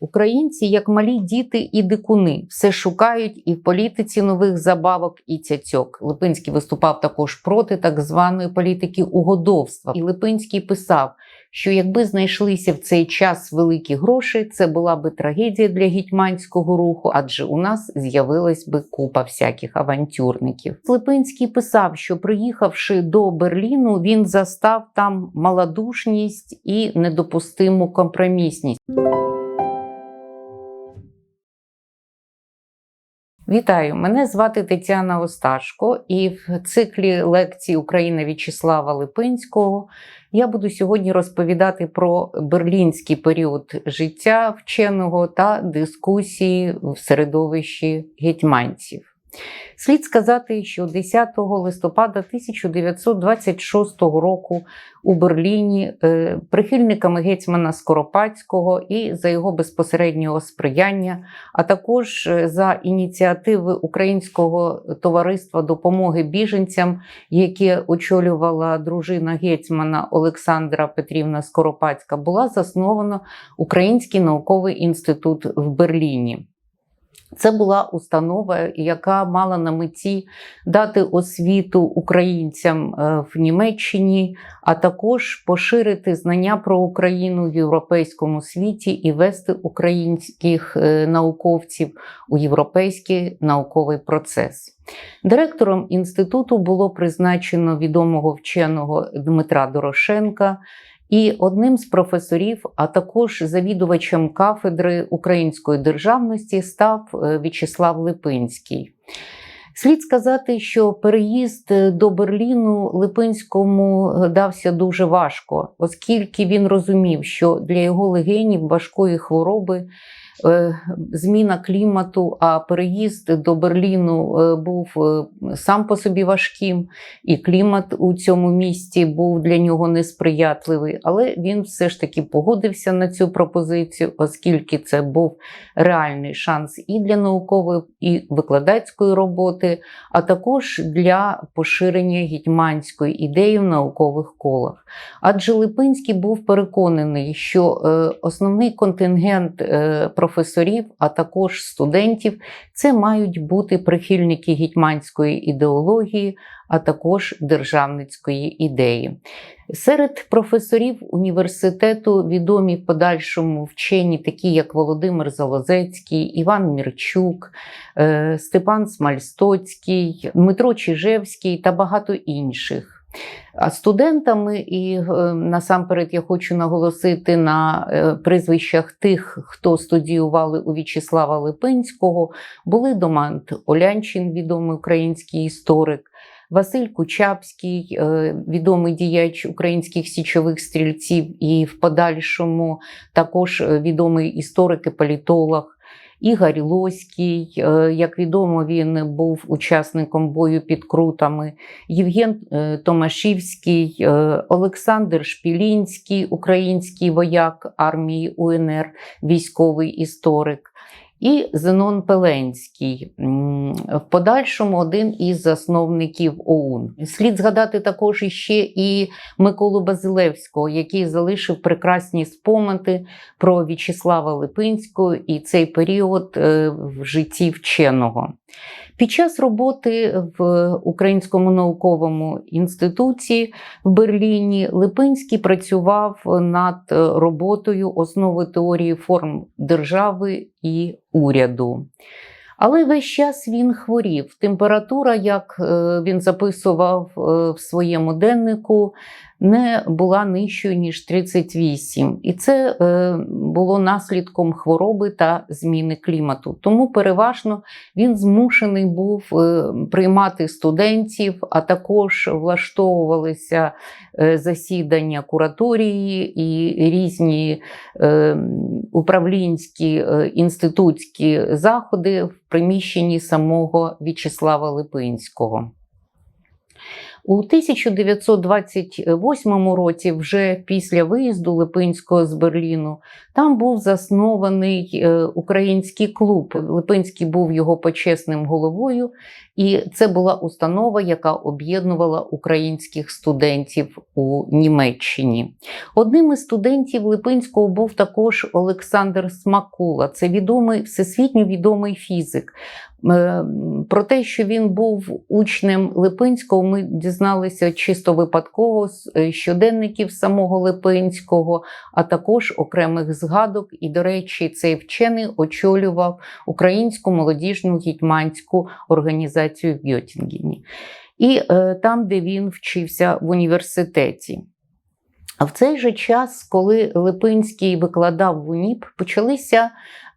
Українці, як малі діти і дикуни, все шукають і в політиці нових забавок, і цяцьок. Липинський виступав також проти так званої політики угодовства. І Липинський писав, що якби знайшлися в цей час великі гроші, це була би трагедія для гетьманського руху, адже у нас з'явилась би купа всяких авантюрників. Липинський писав, що приїхавши до Берліну, він застав там малодушність і недопустиму компромісність. Вітаю! Мене звати Тетяна Осташко, і в циклі лекцій Україна В'ячеслава Липинського я буду сьогодні розповідати про берлінський період життя вченого та дискусії в середовищі гетьманців. Слід сказати, що 10 листопада 1926 року у Берліні е, прихильниками гетьмана Скоропадського і за його безпосереднього сприяння, а також е, за ініціативи Українського товариства допомоги біженцям, яке очолювала дружина гетьмана Олександра Петрівна Скоропадська, була засновано Український науковий інститут в Берліні. Це була установа, яка мала на меті дати освіту українцям е, в Німеччині, а також поширити знання про Україну в європейському світі і вести українських е, науковців у європейський науковий процес. Директором інституту було призначено відомого вченого Дмитра Дорошенка. І одним з професорів, а також завідувачем кафедри української державності, став е, В'ячеслав Липинський. Слід сказати, що переїзд до Берліну Липинському дався дуже важко, оскільки він розумів, що для його легенів важкої хвороби Е, зміна клімату, а переїзд до Берліну е, був е, сам по собі важким, і клімат у цьому місті був для нього несприятливий. Але він все ж таки погодився на цю пропозицію, оскільки це був реальний шанс і для наукової і викладацької роботи, а також для поширення гетьманської ідеї в наукових колах. Адже Липинський був переконаний, що основний контингент професорів професорів, а також студентів, це мають бути прихильники гетьманської ідеології, а також державницької ідеї. Серед професорів університету відомі в подальшому вчені, такі як Володимир Залозецький, Іван Мірчук, е, Степан Смальстоцький, Дмитро Чижевський та багато інших. А студентами, і е, насамперед я хочу наголосити на е, прізвищах тих, хто студіювали у В'ячеслава Липинського, були Домант Олянчин, відомий український історик. Василь Кучапський, е, відомий діяч українських січових стрільців, і в подальшому також відомий історик і політолог. Ігор Лоський, е, як відомо, він був учасником бою під Крутами, Євген е, Томашівський, е, Олександр Шпілінський, український вояк армії УНР, військовий історик і Зенон Пеленський, в подальшому один із засновників ОУН. Слід згадати також іще і Миколу Базилевського, який залишив прекрасні споменти про В'ячеслава Липинського і цей період е, в житті вченого. Під час роботи в Українському науковому інституті в Берліні Липинський працював над роботою основи теорії форм держави і уряду. Але весь час він хворів. Температура, як е, він записував е, в своєму деннику, не була нижчою ніж 38. І це е, було наслідком хвороби та зміни клімату. Тому переважно він змушений був е, приймати студентів, а також влаштовувалися е, засідання кураторії і різні управлінські інститутські заходи в приміщенні самого В'ячеслава Липинського. У 1928 році, вже після виїзду Липинського з Берліну, там був заснований е, український клуб. Липинський був його почесним головою, і це була установа, яка об'єднувала українських студентів у Німеччині. Одним із студентів Липинського був також Олександр Смакула. Це відомий всесвітньо відомий фізик. Е, Про те, що він був учнем Липинського, ми дізналися чисто випадково з е, щоденників самого Липинського, а також окремих згадок. І, до речі, цей вчений очолював українську молодіжну гетьманську організацію в Гьотінгені. І е, там, де він вчився в університеті. А в цей же час, коли Липинський викладав в УНІП, почалися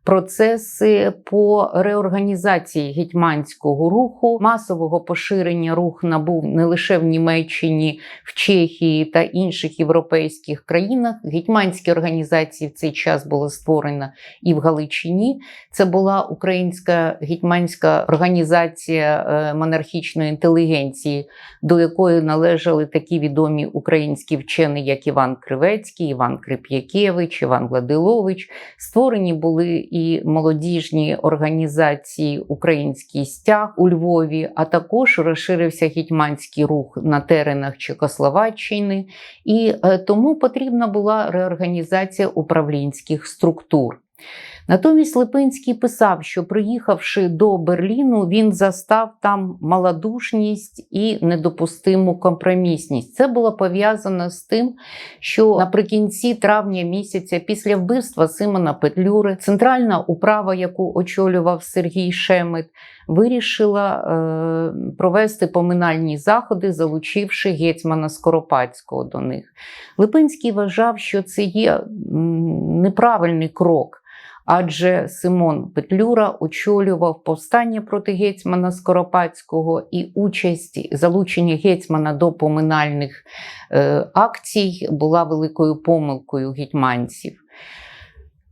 процеси по реорганізації гетьманського руху, масового поширення рух набув не лише в Німеччині, в Чехії та інших європейських країнах. Гетьманські організації в цей час була створена і в Галичині. Це була українська гетьманська організація е, монархічної інтелігенції, до якої належали такі відомі українські вчені, як Іван Кривецький, Іван Крип'якевич, Іван Гладилович. Створені були і молодіжні організації Український стяг у Львові, а також розширився гетьманський рух на теренах Чехословаччини, і е, тому потрібна була реорганізація управлінських структур. Натомість Липинський писав, що приїхавши до Берліну, він застав там малодушність і недопустиму компромісність. Це було пов'язано з тим, що наприкінці травня місяця, після вбивства Симона Петлюри, центральна управа, яку очолював Сергій Шемет, вирішила е, провести поминальні заходи, залучивши гетьмана Скоропадського до них. Липинський вважав, що це є неправильний крок. Адже Симон Петлюра очолював повстання проти гетьмана Скоропадського і участь залучення гетьмана до поминальних е, акцій була великою помилкою гетьманців.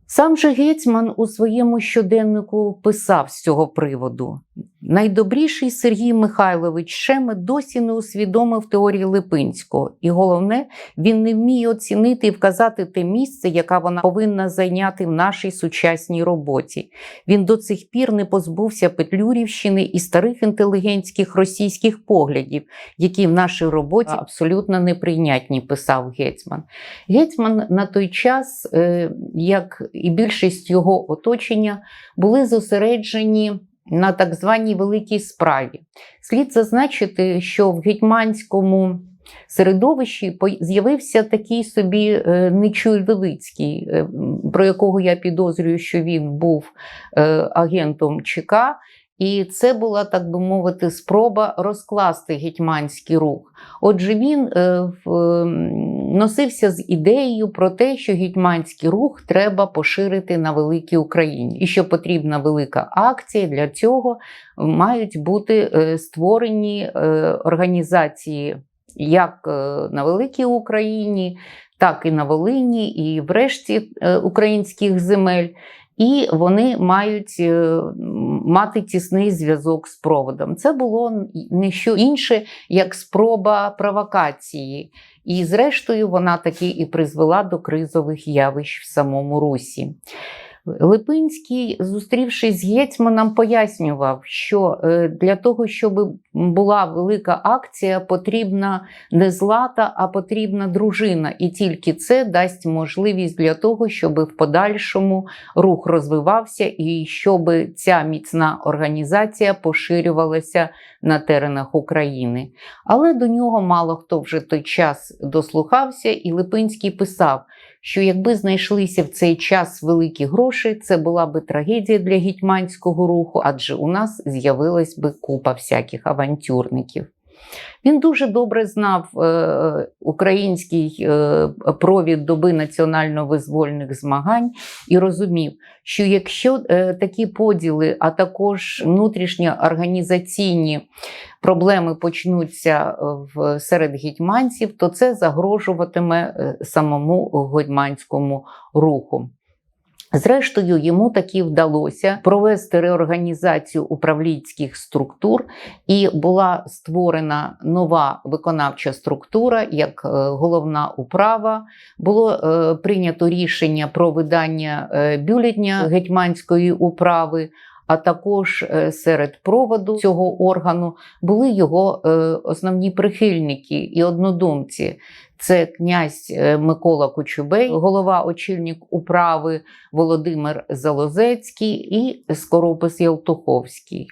Сам же гетьман у своєму щоденнику писав з цього приводу: найдобріший Сергій Михайлович Шемет досі не усвідомив теорії Липинського, і головне, він не вміє оцінити і вказати те місце, яке вона повинна зайняти в нашій сучасній роботі. Він до цих пір не позбувся Петлюрівщини і старих інтелігентських російських поглядів, які в нашій роботі абсолютно неприйнятні, писав гетьман. Гетьман на той час, е, як і більшість його оточення були зосереджені на так званій великій справі. Слід зазначити, що в гетьманському середовищі з'явився такий собі Нечуй Левицький, е, про якого я підозрюю, що він був е, агентом ЧК. І це була, так би мовити, спроба розкласти гетьманський рух. Отже, він е, в, носився з ідеєю про те, що гетьманський рух треба поширити на великій Україні, і що потрібна велика акція. Для цього мають бути е, створені е, організації як е, на великій Україні, так і на Волині, і в решті українських земель і вони мають мати тісний зв'язок з проводом. Це було не що інше, як спроба провокації. І, зрештою, вона таки і призвела до кризових явищ в самому Русі. Липинський, зустрівшись з гетьманом, пояснював, що е, для того, щоб була велика акція, потрібна не злата, а потрібна дружина. І тільки це дасть можливість для того, щоб в подальшому рух розвивався і щоб ця міцна організація поширювалася на теренах України. Але до нього мало хто вже той час дослухався, і Липинський писав що якби знайшлися в цей час великі гроші, це була би трагедія для гетьманського руху, адже у нас з'явилась би купа всяких авантюрників. Він дуже добре знав е, український е, провід доби національно-визвольних змагань і розумів, що якщо е, такі поділи, а також внутрішньо організаційні проблеми почнуться серед гетьманців, то це загрожуватиме самому гетьманському руху. Зрештою, йому таки вдалося провести реорганізацію управлінських структур, і була створена нова виконавча структура як е, головна управа. Було е, прийнято рішення про видання е, бюлетня гетьманської управи. А також серед проводу цього органу були його основні прихильники і однодумці. Це князь е, Микола Кочубей, голова очільник управи Володимир Залозецький і Скоропис Ялтуховський.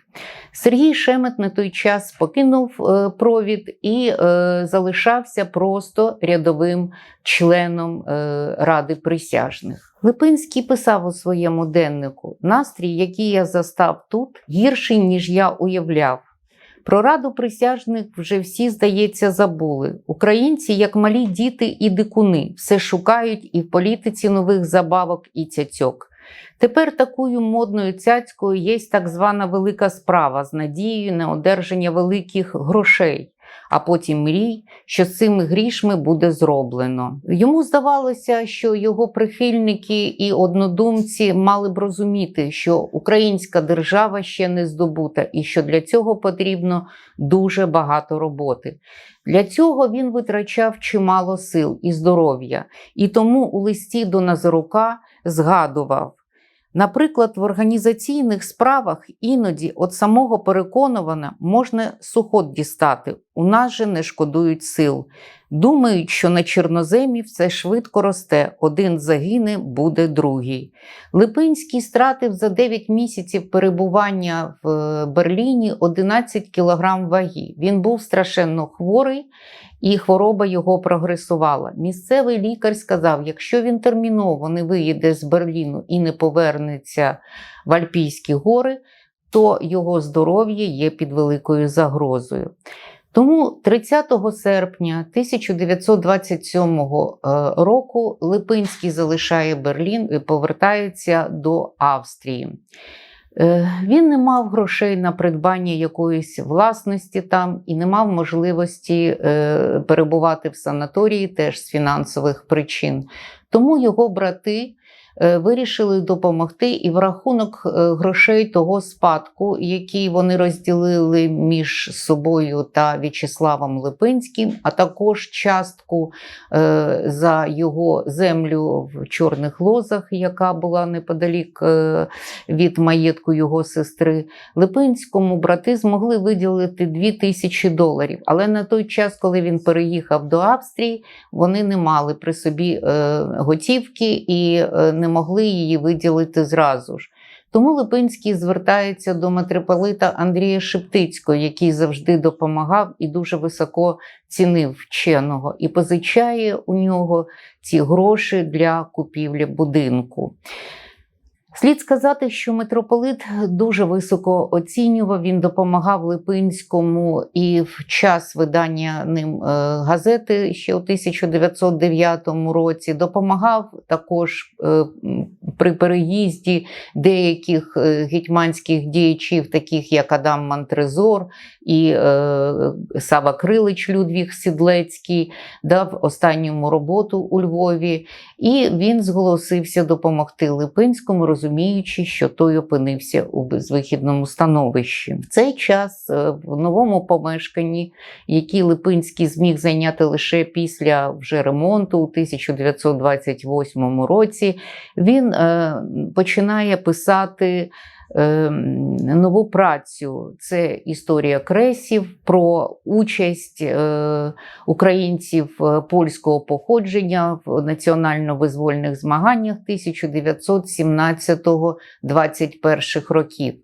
Сергій Шемет на той час покинув е, провід і е, залишався просто рядовим членом Ради присяжних. Липинський писав у своєму деннику: настрій, який я застав тут, гірший, ніж я уявляв. Про раду присяжних вже всі, здається, забули. Українці, як малі діти і дикуни, все шукають і в політиці нових забавок і цяцьок. Тепер такою модною цяцькою є так звана велика справа з надією на одержання великих грошей, а потім мрій, що з цими грішми буде зроблено. Йому здавалося, що його прихильники і однодумці мали б розуміти, що українська держава ще не здобута, і що для цього потрібно дуже багато роботи. Для цього він витрачав чимало сил і здоров'я, і тому у листі до Назарука згадував. Наприклад, в організаційних справах іноді от самого переконувана можна сухот дістати, у нас же не шкодують сил. Думають, що на чорноземі все швидко росте, один загине, буде другий. Липинський стратив за 9 місяців перебування в е, Берліні 11 кілограм ваги. Він був страшенно хворий, і хвороба його прогресувала. Місцевий лікар сказав: якщо він терміново не виїде з Берліну і не повернеться в Альпійські гори, то його здоров'я є під великою загрозою. Тому 30 серпня 1927 року Липинський залишає Берлін і повертається до Австрії. Е, Він не мав грошей на придбання якоїсь власності там і не мав можливості е, перебувати в санаторії теж з фінансових причин. Тому його брати е, вирішили допомогти і в рахунок е, грошей того спадку, який вони розділили між собою та В'ячеславом Липинським, а також частку е, за його землю в Чорних Лозах, яка була неподалік е, від маєтку його сестри. Липинському брати змогли виділити 2 тисячі доларів. Але на той час, коли він переїхав до Австрії, вони не мали при собі е, готівки і е, не могли її виділити зразу ж. Тому Липинський звертається до митрополита Андрія Шептицького, який завжди допомагав і дуже високо цінив вченого, і позичає у нього ці гроші для купівлі будинку. Слід сказати, що митрополит дуже високо оцінював, він допомагав Липинському і в час видання ним е, газети ще у 1909 році, допомагав також е, при переїзді деяких е, гетьманських діячів, таких як Адам Мантрезор і Сава Крилич Людвіг Сідлецький, дав останньому роботу у Львові, і він зголосився допомогти Липинському розуміючи, що той опинився у безвихідному становищі. В цей час е, в новому помешканні, який Липинський зміг зайняти лише після вже ремонту у 1928 році, він е, починає писати. Ем, нову працю. Це історія кресів про участь е, українців е, польського походження в національно-визвольних змаганнях 1917-21 років.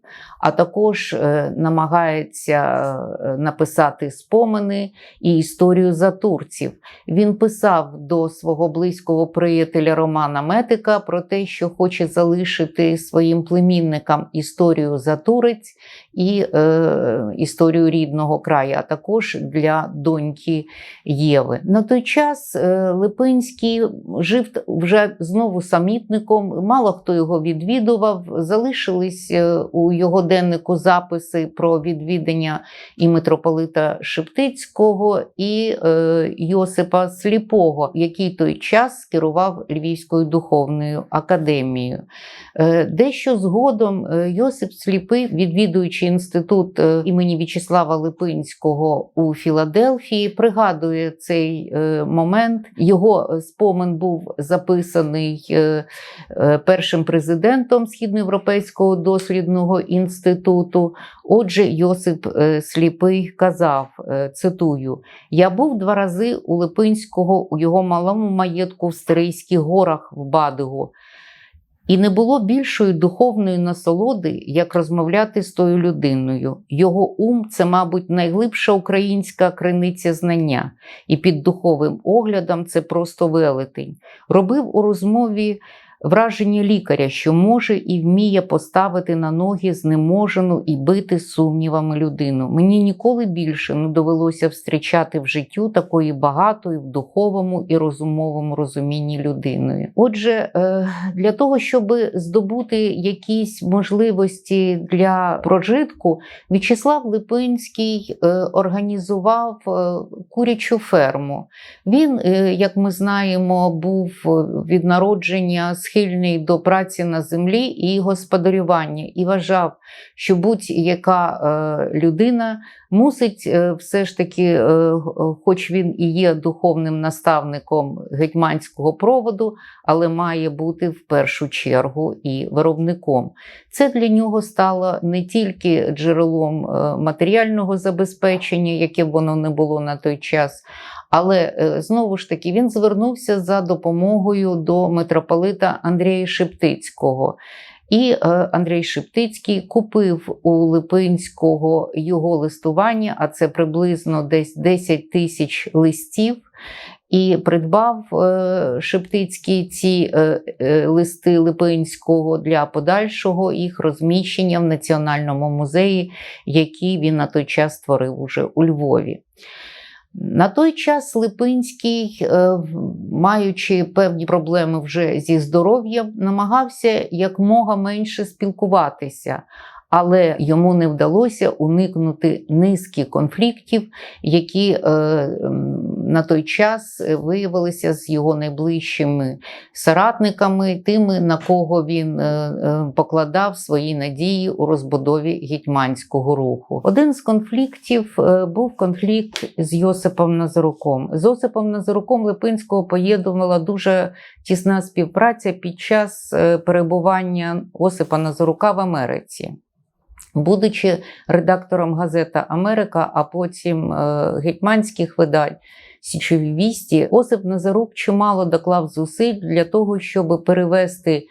А також е, намагається написати спомини і історію затурців. Він писав до свого близького приятеля Романа Метика про те, що хоче залишити своїм племінникам історію Затурець і е, історію рідного краю, а також для доньки Єви. На той час е, Липинський жив вже знову самітником. Мало хто його відвідував. Залишились е, у його деннику записи про відвідання і митрополита Шептицького, і е, Йосипа Сліпого, який той час керував Львівською духовною академією. Е, Дещо згодом е, Йосип Сліпий, відвідуючи інститут е, імені В'ячеслава Липинського у Філадельфії, пригадує цей е, момент. Його е, спомин був записаний першим президентом Східноєвропейського дослідного інституту. Отже, Йосип Сліпий казав, цитую: Я був два рази у Липинського у його малому маєтку в Стерийських горах в Бадигу. І не було більшої духовної насолоди, як розмовляти з тою людиною. Його ум це, мабуть, найглибша українська криниця знання, і під духовим оглядом це просто велетень. Робив у розмові враження лікаря, що може і вміє поставити на ноги знеможену і бити сумнівами людину. Мені ніколи більше не довелося встрічати в життю такої багатої в духовому і розумовому розумінні людиною. Отже, е, для того, щоб здобути якісь можливості для прожитку, В'ячеслав Липинський е, організував е, курячу ферму. Він, як ми знаємо, був від народження схильний до праці на землі і господарювання, і вважав, що будь-яка е, людина мусить е, все ж таки, е, хоч він і є духовним наставником гетьманського проводу, але має бути в першу чергу і виробником. Це для нього стало не тільки джерелом матеріального забезпечення, яке воно не було на той час. Але е, знову ж таки він звернувся за допомогою до митрополита Андрія Шептицького. І е, Андрій Шептицький купив у Липинського його листування, а це приблизно десь 10 тисяч листів. І придбав е, Шептицький ці листи Липинського для подальшого їх розміщення в Національному музеї, який він на той час створив уже у Львові. На той час Липинський, е, маючи певні проблеми вже зі здоров'ям, намагався якмога менше спілкуватися, але йому не вдалося уникнути низки конфліктів, які е, на той час виявилися з його найближчими соратниками, тими, на кого він е, е, покладав свої надії у розбудові гетьманського руху. Один з конфліктів е, був конфлікт з Йосипом Назаруком. З Йосипом Назаруком Липинського поєднувала дуже тісна співпраця під час е, перебування Осипа Назарука в Америці. Будучи редактором газета Америка, а потім е, гетьманських видань Січові вісті, Осип Назарук чимало доклав зусиль для того, щоб перевести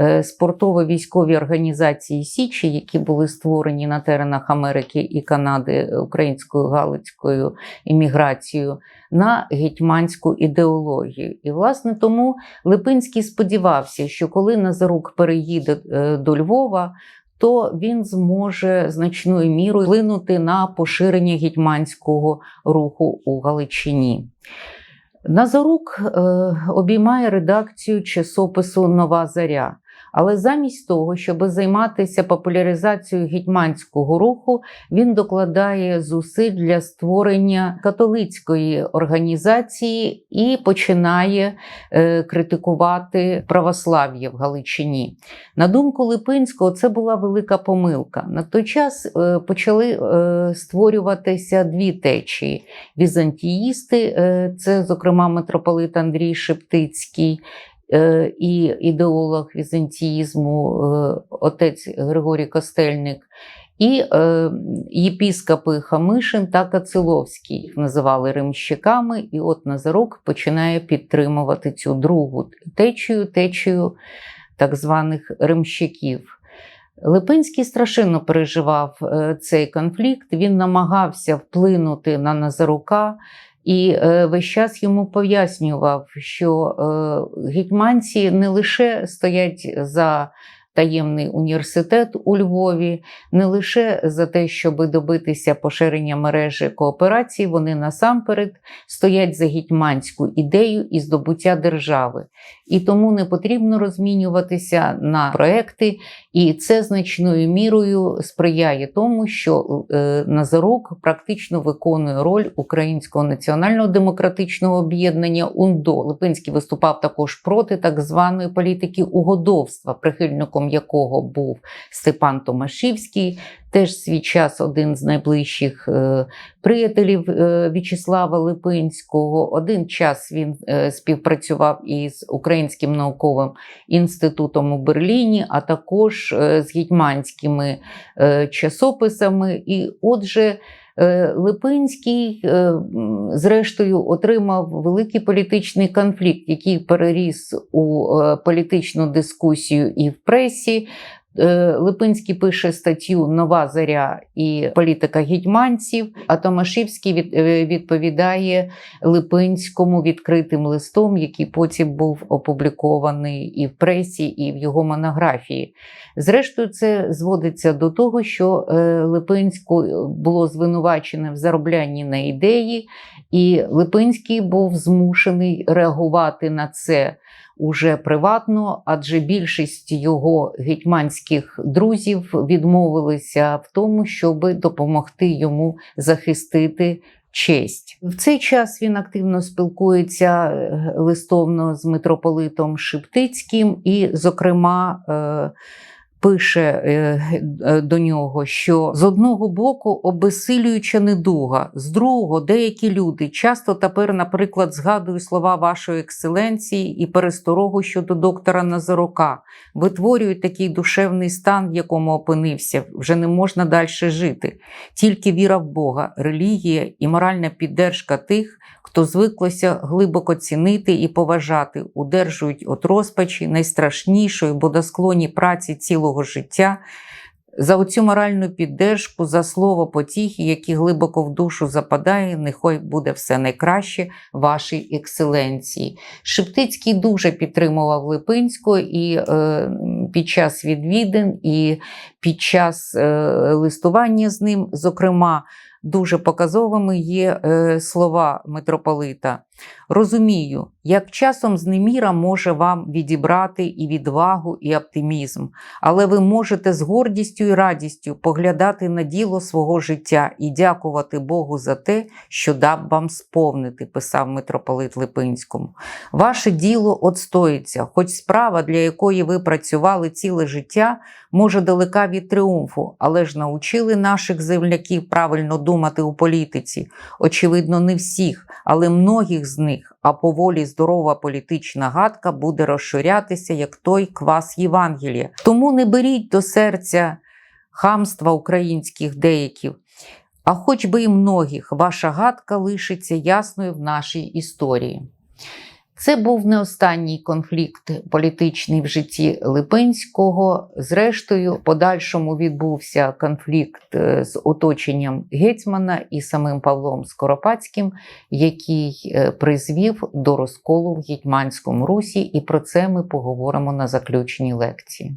е, спортово-військові організації Січі, які були створені на теренах Америки і Канади українською галицькою імміграцією, на гетьманську ідеологію. І, власне, тому Липинський сподівався, що коли Назарук переїде е, до Львова, то він зможе значною мірою вплинути на поширення гетьманського руху у Галичині. Назарук е, обіймає редакцію часопису Нова Заря. Але замість того, щоб займатися популяризацією гетьманського руху, він докладає зусиль для створення католицької організації і починає е, критикувати православ'я в Галичині. На думку Липинського, це була велика помилка. На той час е, почали е, створюватися дві течії: візантіїсти, е, це, зокрема, митрополит Андрій Шептицький. Е, І ідеолог візантіїзму е, отець Григорій Костельник, і е, єпіскопи Хамишин та Кациловський їх називали римщиками, і от Назарук починає підтримувати цю другу течію, течію так званих римщиків. Липинський страшенно переживав цей конфлікт. Він намагався вплинути на Назарука і е, весь час йому пояснював, що е, гетьманці не лише стоять за таємний університет у Львові, не лише за те, щоб добитися поширення мережі кооперації, вони насамперед стоять за гетьманську ідею і здобуття держави. І тому не потрібно розмінюватися на проекти, і це значною мірою сприяє тому, що е, Назарук практично виконує роль Українського національного демократичного об'єднання УНДО. Липинський виступав також проти так званої політики угодовства, прихильником якого був Степан Томашівський, теж свій час один з найближчих е, приятелів е, В'ячеслава Липинського. Один час він е, співпрацював із Українським науковим інститутом у Берліні, а також з гетьманськими часописами. І отже, Липинський, е, зрештою, отримав великий політичний конфлікт, який переріс у е, політичну дискусію і в пресі. Е, Липинський пише статтю Нова заря і політика гетьманців, а Томашівський е, відповідає Липинському відкритим листом, який потім був опублікований і в пресі, і в його монографії. Зрештою, це зводиться до того, що е, Липинську було звинувачене в зароблянні на ідеї, і Липинський був змушений реагувати на це уже приватно, адже більшість його гетьманських друзів відмовилися в тому, щоб допомогти йому захистити. Честь в цей час він активно спілкується е, листовно з митрополитом Шептицьким, і, зокрема, е, пише е, е, до нього, що з одного боку обесилююча недуга, з другого деякі люди часто тепер, наприклад, згадую слова вашої екселенції і пересторогу щодо доктора Назарука, витворюють такий душевний стан, в якому опинився, вже не можна далі жити. Тільки віра в Бога, релігія і моральна піддержка тих, хто звиклося глибоко цінити і поважати, удержують от розпачі найстрашнішої бодосклонні праці цілого життя. За оцю моральну піддержку, за слово потіхи, які глибоко в душу западає, нехай буде все найкраще вашій екселенції. Шептицький дуже підтримував Липинського і е, під час відвідин, і під час е, листування з ним, зокрема, дуже показовими є е, слова митрополита. Розумію, як часом знеміра може вам відібрати і відвагу, і оптимізм, але ви можете з гордістю і радістю поглядати на діло свого життя і дякувати Богу за те, що дав вам сповнити, писав митрополит Липинському. Ваше діло отстоїться, хоч справа, для якої ви працювали ціле життя, може далека від тріумфу, але ж научили наших земляків правильно думати у політиці. Очевидно, не всіх, але многих з них, а поволі здорова політична гадка буде розширятися, як той квас Євангелія. Тому не беріть до серця хамства українських деяків. А хоч би і многих, ваша гадка лишиться ясною в нашій історії. Це був не останній конфлікт політичний в житті Липинського. Зрештою, подальшому відбувся конфлікт е, з оточенням гетьмана і самим Павлом Скоропадським, який е, призвів до розколу в Гетьманському Русі, і про це ми поговоримо на заключній лекції.